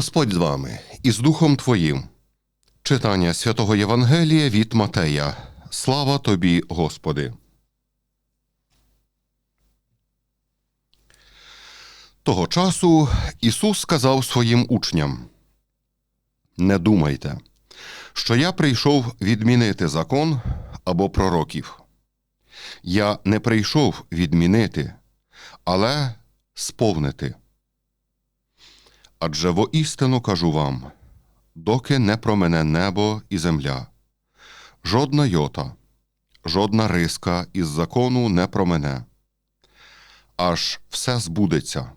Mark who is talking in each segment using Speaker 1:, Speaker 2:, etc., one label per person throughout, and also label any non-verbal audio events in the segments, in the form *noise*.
Speaker 1: Господь з вами і з Духом Твоїм. Читання святого Євангелія від Матея. Слава тобі, Господи. Того часу Ісус сказав своїм учням: Не думайте, що я прийшов відмінити закон або пророків. Я не прийшов відмінити, але сповнити. Адже воістину кажу вам, доки не промене небо і земля, жодна йота, жодна риска із закону не промене, аж все збудеться.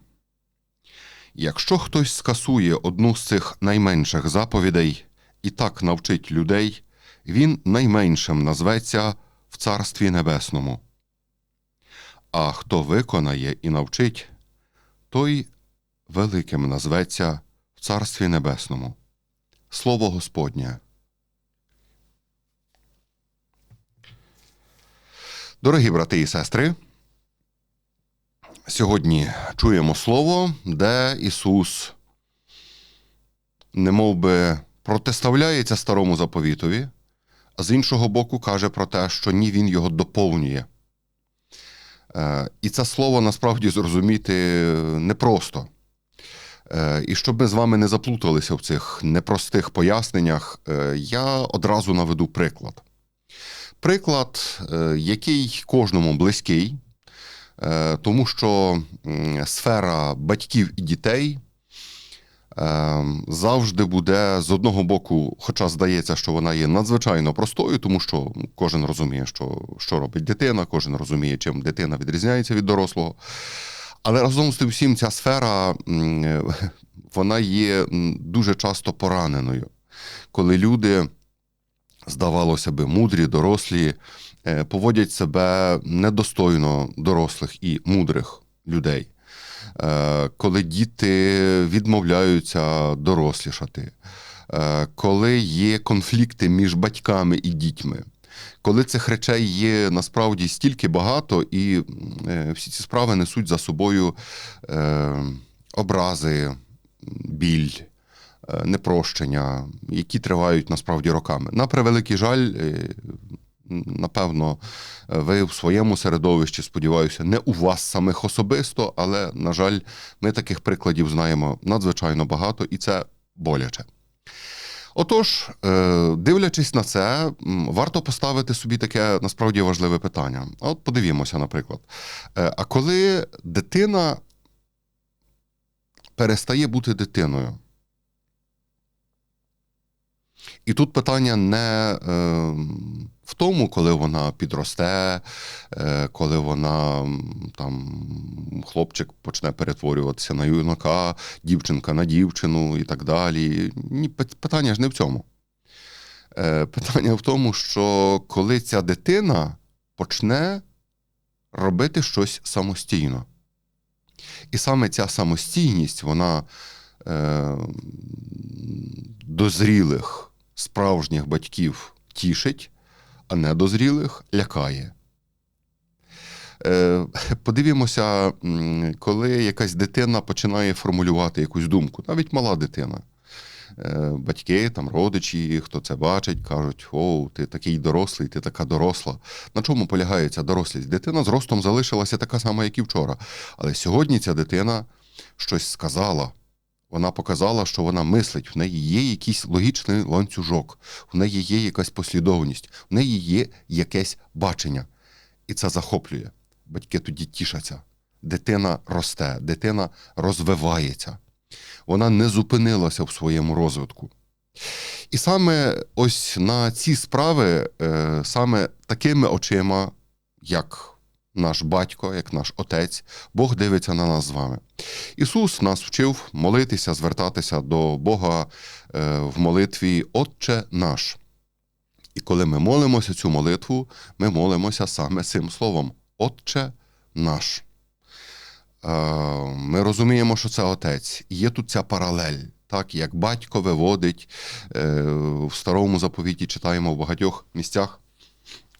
Speaker 1: Якщо хтось скасує одну з цих найменших заповідей і так навчить людей, він найменшим назветься в Царстві Небесному. А хто виконає і навчить, той великим назветься в Царстві Небесному. Слово Господнє. Дорогі брати і сестри, сьогодні чуємо слово, де Ісус немов би протиставляється старому заповітові, а з іншого боку каже про те, що ні він його доповнює. Е, І це слово насправді зрозуміти непросто. Е, І щоб ми з вами не заплуталися в цих непростих поясненнях, е, я одразу наведу приклад. Приклад, е, який кожному близький, тому що сфера батьків і дітей завжди буде з одного боку, хоча здається, що вона є надзвичайно простою, тому що кожен розуміє, що, що робить дитина, кожен розуміє, чим дитина відрізняється від дорослого. Але разом з тим всім ця сфера вона є дуже часто пораненою, коли люди, здавалося би, мудрі, дорослі, е, поводять себе недостойно дорослих і мудрих людей. Е, Коли діти відмовляються дорослішати, е, коли є конфлікти між батьками і дітьми, коли цих речей є насправді стільки багато, і е, всі ці справи несуть за собою е, образи, біль, е, непрощення, які тривають насправді роками. На превеликий жаль, напевно, ви в своєму середовищі, сподіваюся, не у вас самих особисто, але, на жаль, ми таких прикладів знаємо надзвичайно багато, і це боляче. Отож, е, дивлячись на це, варто поставити собі таке насправді важливе питання. От подивімося, наприклад. Е, А коли дитина перестає бути дитиною, і тут питання не е, в тому, коли вона підросте, е, коли вона там хлопчик почне перетворюватися на юнака, дівчинка на дівчину і так далі. Ні, питання ж не в цьому. Е, питання в тому, що коли ця дитина почне робити щось самостійно. І саме ця самостійність, вона е, дозрілих справжніх батьків тішить, а недозрілих лякає. Е, Подивімося, коли якась дитина починає формулювати якусь думку, навіть мала дитина. Е, Батьки, там, родичі, хто це бачить, кажуть: о, ти такий дорослий, ти така доросла. На чому полягає ця дорослість? Дитина з ростом залишилася така сама, як і вчора. Але сьогодні ця дитина щось сказала. Вона показала, що вона мислить, в неї є якийсь логічний ланцюжок, в неї є якась послідовність, в неї є якесь бачення. І це захоплює. Батьки тоді тішаться. Дитина росте, дитина розвивається. Вона не зупинилася в своєму розвитку. І саме ось на ці справи, е, саме такими очима, як наш батько, як наш отець, Бог дивиться на нас з вами. Ісус нас вчив молитися, звертатися до Бога е, в молитві Отче наш. І коли ми молимося цю молитву, ми молимося саме цим словом Отче наш. Е, Ми розуміємо, що це отець. Є тут ця паралель. Так, як батько виводить е, в старому заповіті, читаємо в багатьох місцях,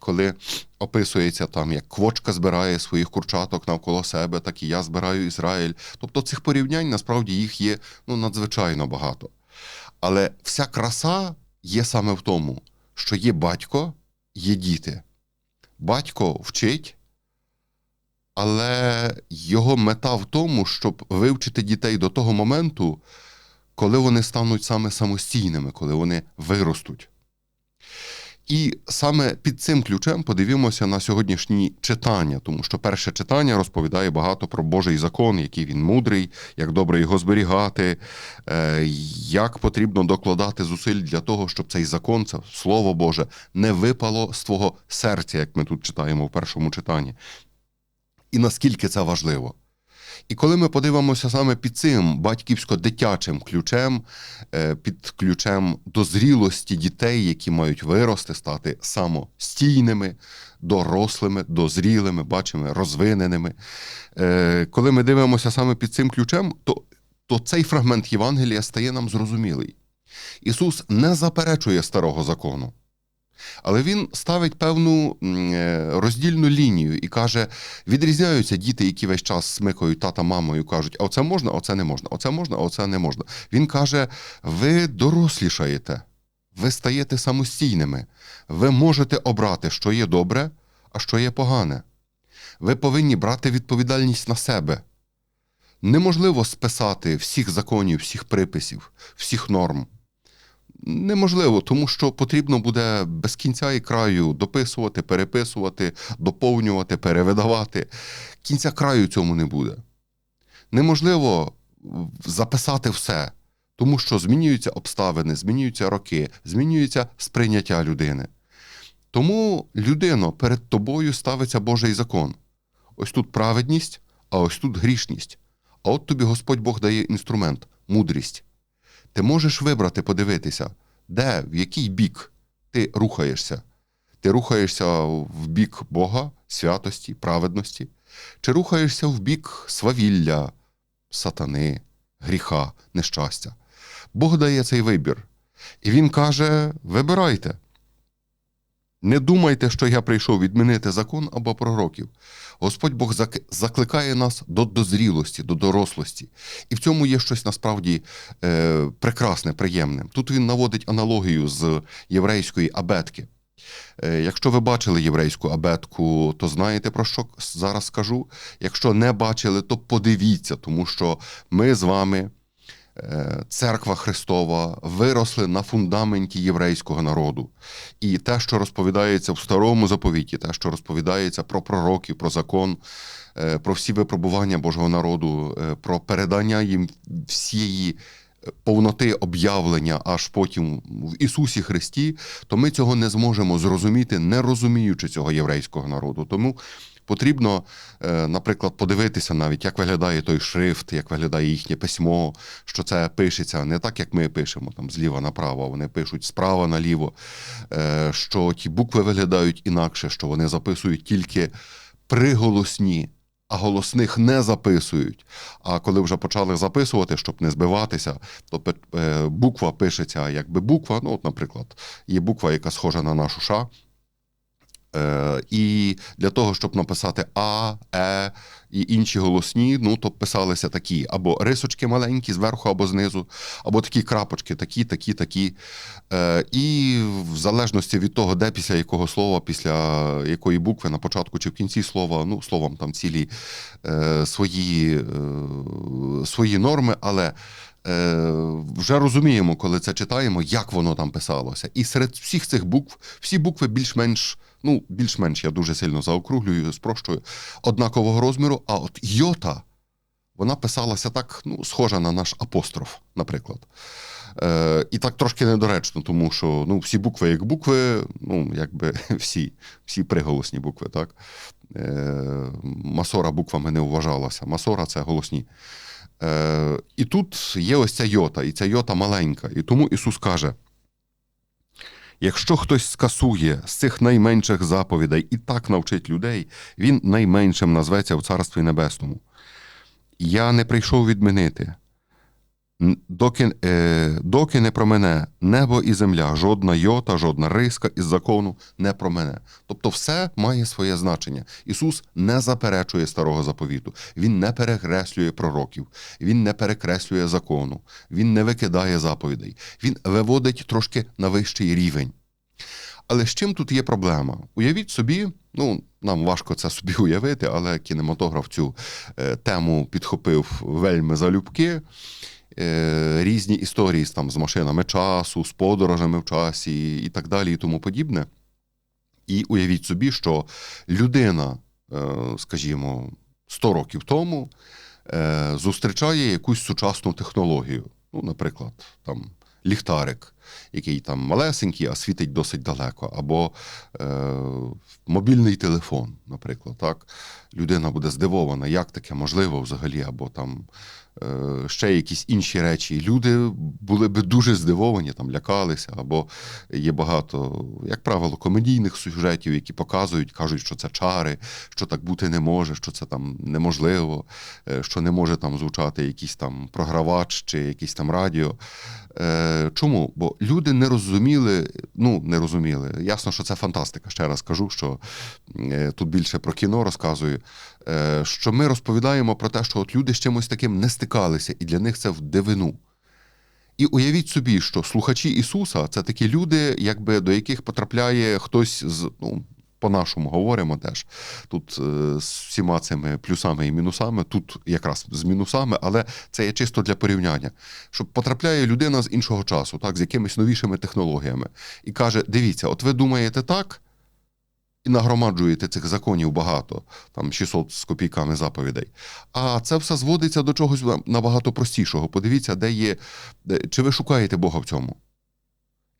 Speaker 1: коли описується там, як квочка збирає своїх курчаток навколо себе, так і я збираю Ізраїль. Тобто цих порівнянь насправді їх є ну, надзвичайно багато. Але вся краса є саме в тому, що є батько, є діти. Батько вчить, але його мета в тому, щоб вивчити дітей до того моменту, коли вони стануть саме самостійними, коли вони виростуть. І саме під цим ключем подивімося на сьогоднішні читання, тому що перше читання розповідає багато про Божий закон, який він мудрий, як добре його зберігати, е, як потрібно докладати зусиль для того, щоб цей закон, це Слово Боже, не випало з твого серця, як ми тут читаємо в першому читанні. І наскільки це важливо. І коли ми подивимося саме під цим батьківсько-дитячим ключем, е, під ключем дозрілості дітей, які мають вирости, стати самостійними, дорослими, дозрілими, бачимо, розвиненими. Е, Коли ми дивимося саме під цим ключем, то, то цей фрагмент Євангелія стає нам зрозумілий. Ісус не заперечує старого закону. Але він ставить певну е, роздільну лінію і каже: відрізняються діти, які весь час смикають тата мамою, кажуть, а оце можна, оце не можна, оце можна, оце не можна. Він каже: ви дорослішаєте, ви стаєте самостійними, ви можете обрати, що є добре, а що є погане. Ви повинні брати відповідальність на себе. Неможливо списати всіх законів, всіх приписів, всіх норм. Неможливо, тому що потрібно буде без кінця і краю дописувати, переписувати, доповнювати, перевидавати. Кінця краю цьому не буде. Неможливо записати все, тому що змінюються обставини, змінюються роки, змінюється сприйняття людини. Тому людино перед тобою ставиться Божий закон. Ось тут праведність, а ось тут грішність. А от тобі Господь Бог дає інструмент мудрість. Ти можеш вибрати, подивитися, де, в який бік ти рухаєшся. Ти рухаєшся в бік Бога, святості, праведності, чи рухаєшся в бік свавілля, сатани, гріха, нещастя. Бог дає цей вибір. І Він каже: вибирайте. Не думайте, що я прийшов відмінити закон або пророків. Господь Бог закликає нас до дозрілості, до дорослості. І в цьому є щось насправді е, прекрасне, приємне. Тут він наводить аналогію з єврейської абетки. Е, якщо ви бачили єврейську абетку, то знаєте про що зараз скажу. Якщо не бачили, то подивіться, тому що ми з вами. Церква Христова виросли на фундаменті єврейського народу. І те, що розповідається в старому заповіті, те, що розповідається про пророків, про закон, е, про всі випробування Божого народу, е, про передання їм всієї е, повноти об'явлення аж потім в Ісусі Христі, то ми цього не зможемо зрозуміти, не розуміючи цього єврейського народу. Тому потрібно, е, наприклад, подивитися навіть, як виглядає той шрифт, як виглядає їхнє письмо, що це пишеться не так, як ми пишемо там зліва направо, вони пишуть справа наліво, е, що ті букви виглядають інакше, що вони записують тільки приголосні. А голосних не записують. А коли вже почали записувати, щоб не збиватися, то е, буква пишеться якби буква. Ну, от, наприклад, є буква, яка схожа на нашу ша. Е, і для того, щоб написати А, Е і інші голосні, ну то писалися такі або рисочки маленькі зверху або знизу, або такі крапочки, такі, такі, такі. Е, і в залежності від того, де після якого слова, після якої букви на початку чи в кінці слова, ну словом, там цілі е, свої, свої норми, але. Е, вже розуміємо, коли це читаємо, як воно там писалося. І серед всіх цих букв, всі букви більш-менш, ну, більш-менш я дуже сильно заокруглюю, спрощую, однакового розміру, а от йота, вона писалася так, ну, схожа на наш апостроф, наприклад. Е, і так трошки недоречно, тому що ну, всі букви як букви, ну, якби *laughs* всі, всі приголосні букви, так? Е, масора буквами не вважалася. Масора це голосні. Е, і тут є ось ця йота, і ця йота маленька. І тому Ісус каже: якщо хтось скасує з цих найменших заповідей і так навчить людей, він найменшим назветься в Царстві Небесному. Я не прийшов відмінити, Доки, е, доки не промене небо і земля, жодна йота, жодна риска із закону не промене. Тобто все має своє значення. Ісус не заперечує старого заповіту, Він не перекреслює пророків, Він не перекреслює закону, Він не викидає заповідей, Він виводить трошки на вищий рівень. Але з чим тут є проблема? Уявіть собі, ну нам важко це собі *laughs* уявити, але кінематограф цю е, тему підхопив вельми залюбки. Е, різні історії там, з машинами часу, з подорожами в часі і так далі, і тому подібне. І уявіть собі, що людина, е, скажімо, 100 років тому е, зустрічає якусь сучасну технологію. Ну, наприклад, там ліхтарик, який там малесенький, а світить досить далеко, або е, мобільний телефон, наприклад. Так? Людина буде здивована, як таке можливо взагалі, або там е, ще якісь інші речі. Люди були би дуже здивовані, там лякалися, або є багато, як правило, комедійних сюжетів, які показують, кажуть, що це чари, що так бути не може, що це там неможливо, е, що не може там звучати якийсь там програвач чи якийсь там радіо. Е, Чому? Бо люди не розуміли, ну не розуміли. Ясно, що це фантастика. Ще раз кажу, що е, тут більше про кіно розказую. е, Що ми розповідаємо про те, що от люди з чимось таким не стикалися, і для них це в дивину. І уявіть собі, що слухачі Ісуса це такі люди, якби до яких потрапляє хтось з ну. По-нашому говоримо теж тут е, з всіма цими плюсами і мінусами, тут якраз з мінусами, але це є чисто для порівняння. Щоб потрапляє людина з іншого часу, так, з якимись новішими технологіями, і каже: дивіться, от ви думаєте так, і нагромаджуєте цих законів багато, там 600 з копійками заповідей. А це все зводиться до чогось набагато простішого. Подивіться, де є, чи ви шукаєте Бога в цьому.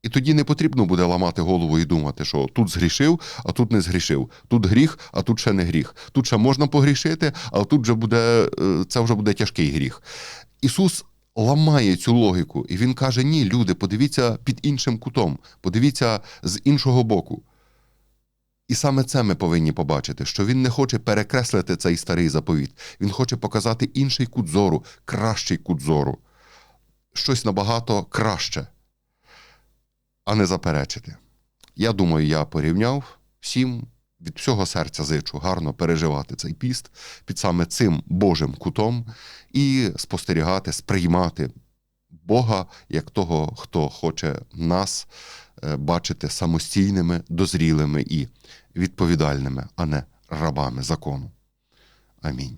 Speaker 1: І тоді не потрібно буде ламати голову і думати, що тут згрішив, а тут не згрішив. Тут гріх, а тут ще не гріх. Тут ще можна погрішити, а тут вже буде, е, це вже буде тяжкий гріх. Ісус ламає цю логіку, і Він каже: ні, люди, подивіться під іншим кутом, подивіться з іншого боку. І саме це ми повинні побачити, що він не хоче перекреслити цей старий заповіт. Він хоче показати інший кут зору, кращий кут зору. Щось набагато краще, а не заперечити. Я думаю, я порівняв всім від всього серця зичу гарно переживати цей піст під саме цим Божим кутом і спостерігати, сприймати Бога як того, хто хоче нас е, бачити самостійними, дозрілими і відповідальними, а не рабами закону. Амінь.